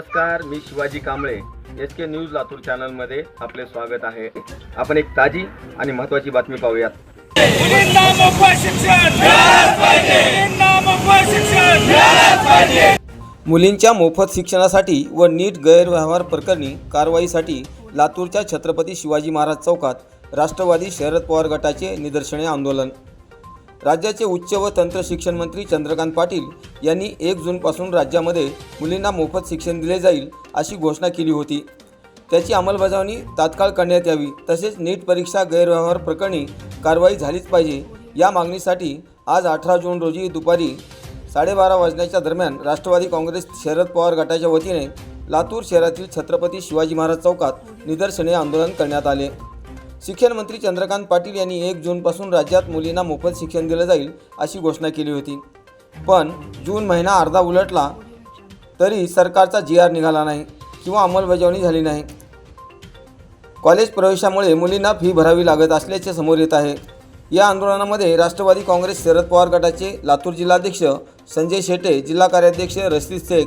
नमस्कार मी Shivaji Kamble. S K news Latur चॅनलमध्ये आपले स्वागत आहे. आपण एक ताजी आणि महत्त्वाची बातमी पाहूयात. मुलींच्या मोफत शिक्षणासाठी व नीट गैरव्यवहार प्रकरणी कारवाईसाठी लातूरच्या छत्रपती शिवाजी महाराज चौकात राष्ट्रवादी शरद पवार गटाचे निदर्शने आंदोलन. राज्याचे उच्च व तंत्र शिक्षण मंत्री चंद्रकांत पाटील यांनी एक जूनपासून राज्यामध्ये मुलींना मोफत शिक्षण दिले जाईल अशी घोषणा केली होती. त्याची अंमलबजावणी तात्काळ करण्यात यावी तसेच नीट परीक्षा गैरव्यवहार प्रकरणी कारवाई झालीच पाहिजे या मागणीसाठी आज अठरा जून रोजी दुपारी साडेबारा वाजण्याच्या दरम्यान राष्ट्रवादी काँग्रेस शरद पवार गटाच्या वतीने लातूर शहरातील छत्रपती शिवाजी महाराज चौकात निदर्शने आंदोलन करण्यात आले. शिक्षण मंत्री चंद्रकांत पाटील यांनी एक जूनपासून राज्यात मुलींना मोफत शिक्षण दिलं जाईल अशी घोषणा केली होती. पण जून महिना अर्धा उलटला तरी सरकारचा जी आर निघाला नाही किंवा अंमलबजावणी झाली नाही. कॉलेज प्रवेशामुळे मुलींना फी भरावी लागत असल्याचे समोर येत आहे. या आंदोलनामध्ये राष्ट्रवादी काँग्रेस शरद पवार गटाचे लातूर जिल्हाध्यक्ष संजय शेटे जिल्हा कार्याध्यक्ष रशीद शेख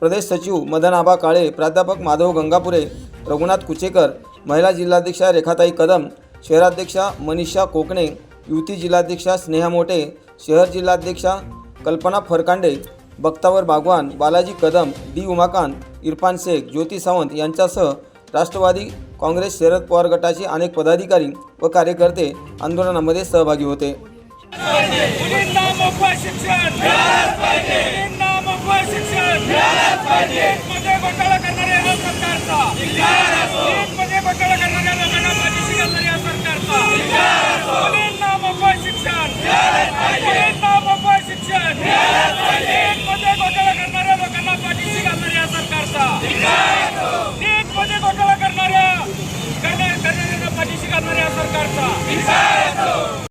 प्रदेश सचिव मदन आबा काळे प्राध्यापक माधव गंगापुरे रघुनाथ कुचेकर महिला जिल्हाध्यक्षा रेखाताई कदम शहराध्यक्षा मनीषा कोकणे युती जिल्हाध्यक्षा स्नेहा मोटे शहर जिल्हाध्यक्षा कल्पना फरकांडे बक्तावर बागवान बालाजी कदम डी उमाकांत इरफान शेख ज्योती सावंत यांच्यासह राष्ट्रवादी काँग्रेस शरद पवार गटाचे अनेक पदाधिकारी व कार्यकर्ते आंदोलनामध्ये सहभागी होते. शिक्षण மக்களுக்கு